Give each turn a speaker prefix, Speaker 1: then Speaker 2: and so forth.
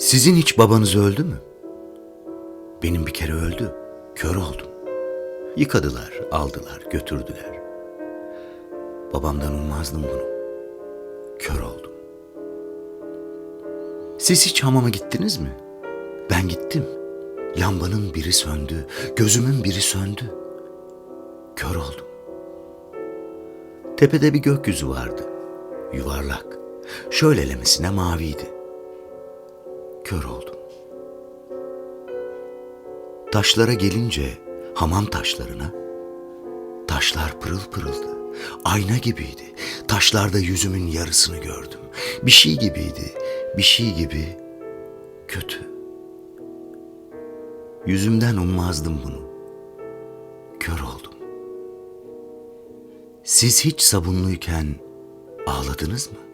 Speaker 1: Sizin hiç babanız öldü mü? Benim bir kere öldü. Kör oldum. Yıkadılar, aldılar, götürdüler. Babamdan ummazdım bunu. Kör oldum. Siz hiç hamama gittiniz mi? Ben gittim. Lambanın biri söndü, gözümün biri söndü. Kör oldum. Tepede bir gökyüzü vardı. Yuvarlak. Şöylelemesine maviydi. Kör oldum. Taşlara gelince hamam taşlarına taşlar pırıl pırıldı. Ayna gibiydi. Taşlarda yüzümün yarısını gördüm. Bir şey gibiydi. Bir şey gibi kötü. Yüzümden ummazdım bunu. Kör oldum. Siz hiç sabunluyken ağladınız mı?